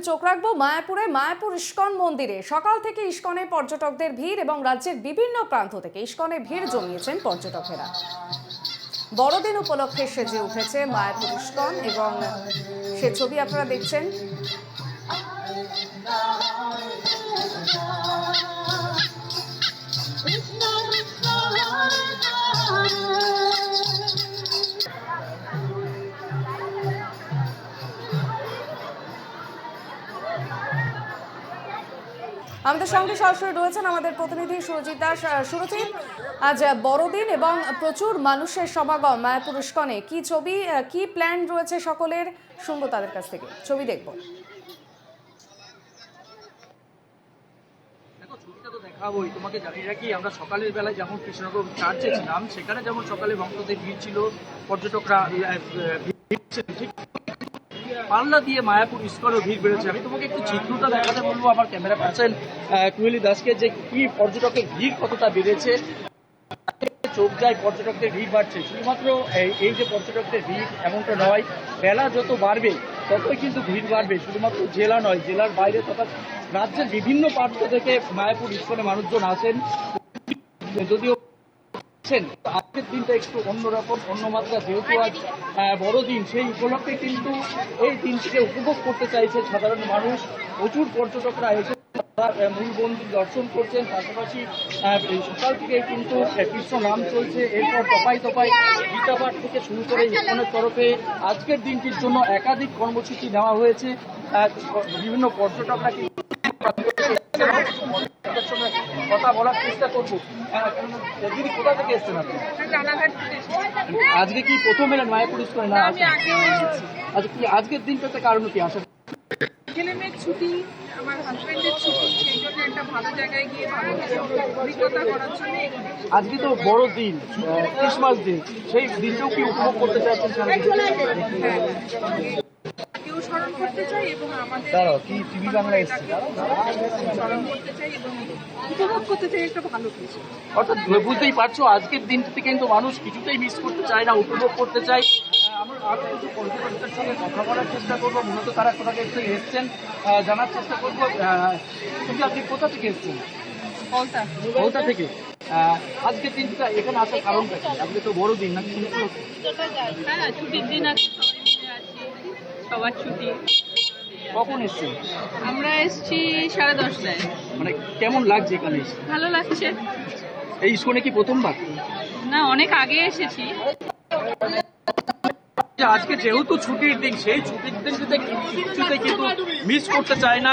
একটু চোখ রাখব, মায়াপুরে মায়াপুর ইস্কন মন্দিরে। সকাল থেকে ইস্কনে পর্যটকদের ভিড় এবং রাজ্যের বিভিন্ন প্রান্ত থেকে ইস্কনে ভিড় জমিয়েছেন পর্যটকেরা। বড়দিন উপলক্ষে সেজে উঠেছে মায়াপুর ইস্কন এবং সে ছবি আপনারা দেখছেন। আমাদের সঙ্গে সরাসরি রয়েছেন আমাদের প্রতিনিধি সুরজিৎ দাস। সুরজিৎ, আজ বড়দিন এবং প্রচুর মানুষের সমাগম মায়াপুর ইস্কনে। কি ছবি কি প্ল্যান রয়েছে সকলের? শুনব তাদের কাছ থেকে। ছবি দেখব। দেখাবোই। তোমাকে জানিয়ে রাখি, আমরা সকালের বেলায় যেমন কৃষ্ণনগর চার্চে ছিলাম, সেখানে যেমন সকালে ভক্তদের ভিড় ছিল, পর্যটকরা ঠিক পাল্লা দিয়ে মায়াপুর ইস্কনও ভিড় বেড়েছে। আমি তোমাকে একটু চিত্রটা দেখাতে বলব, আমার ক্যামেরা পার্সন কুয়েলি দাসকে যে কি পর্যটকের ভিড় কতটা বেড়েছে, চোখ যায় পর্যটকদের ভিড় বাড়ছে। শুধুমাত্র এই- এই যে পর্যটকদের ভিড় এমনটা নয়, বেলা যত বাড়বে, ততই কিন্তু ভিড় বাড়বে। শুধুমাত্র জেলা নয়, জেলার বাইরে তথা রাজ্যের বিভিন্ন প্রান্ত থেকে মায়াপুর ইস্কনে মানুষজন আসেন। যদিও আছেন, আজকের দিনটা একটু অন্যরকম অন্য মাত্রা যেহেতু আজ বড়দিন সেই উপলক্ষে কিন্তু এই দিনটিকে উপভোগ করতে চাইছে সাধারণ মানুষ। প্রচুর পর্যটকরা এসে মূল মন্দির দর্শন করছেন। পাশাপাশি সকাল থেকে কিন্তু কৃষ্ণ নাম চলছে। এরপর তপাই তপাই গীতাপাঠ থেকে শুরু করে ইস্কনের তরফে আজকের দিনটির জন্য একাধিক কর্মসূচি নেওয়া হয়েছে। বিভিন্ন পর্যটকরা কথা বলার চেষ্টা করব দিদি কোথা থেকে এসছেন আপনি রানাঘাট থেকে এসেছি। আজকে কি প্রথম এলেন মায়াপুর স্কুলে না আমি আগেও এসেছি। আজকে কি আজকের দিনটাতে কারণ কি আসা ছেলে মেয়ের ছুটি আমার হাজবেন্ডের ছুটি সেই জন্য একটা ভালো জায়গায় গিয়ে ভালো অভিজ্ঞতা করার জন্য আজকে তো বড় দিন ক্রিসমাস দিন সেই দিনটাও কি উপভোগ করতে চাইছেন সারা জীবন? হ্যাঁ কেউ স্মরণ করতে চাই এবং আমাদের দাঁড়াও, কি TV বাংলা এসছে? স্মরণ করতে চাই এবং উপভোগ করতে চাই একটা ভালো কিছু। অর্থাৎ বুঝতেই পারছ আজকের দিনটিতে কিন্তু মানুষ কিছুতেই মিস করতে চায় না উপভোগ করতে চায়। আমরা আরও কিছু পর্যটকদের সঙ্গে কথা বলার চেষ্টা করব। মূলত তারা কোথা থেকে এসছেন জানার চেষ্টা করব। কিন্তু আপনি কোথা থেকে এসছেন? থেকে? দিনটা এখানে আসার কারণটা কি? আজকে তো বড় দিন শুনতে হ্যাঁ ছুটির দিন আছে সবাই মিলে আছি সবার ছুটি। কখন এসছেন? আমরা এসেছি সাড়ে দশটায়। মানে কেমন লাগছে এখানে এসে? ভালো লাগছে। এই স্কুলে কি প্রথমবার? না অনেক আগে এসেছি। আজকে যেহেতু ছুটির দিন সেই ছুটির দিনটিতে কিছুতে কিন্তু মিস করতে চায় না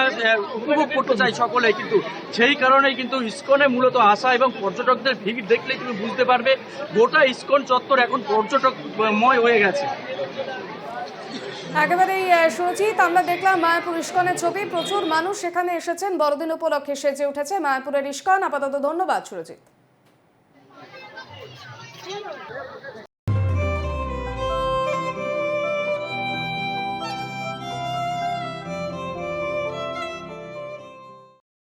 উপভোগ করতে চায় সকলে। কিন্তু সেই কারণেই কিন্তু ইস্কনে মূলত আসা এবং পর্যটকদের ভিড় দেখলে তুমি বুঝতে পারবে গোটা ইস্কন চত্বর এখন পর্যটকময় হয়ে গেছে। একেবারেই সুরজিৎ আমরা দেখলাম মায়াপুর ইস্কনের ছবি। প্রচুর মানুষ সেখানে এসেছেন। বড়দিন উপলক্ষে সেজে উঠেছে মায়াপুরের ইস্কন। আপাতত ধন্যবাদ, সুরজিৎ।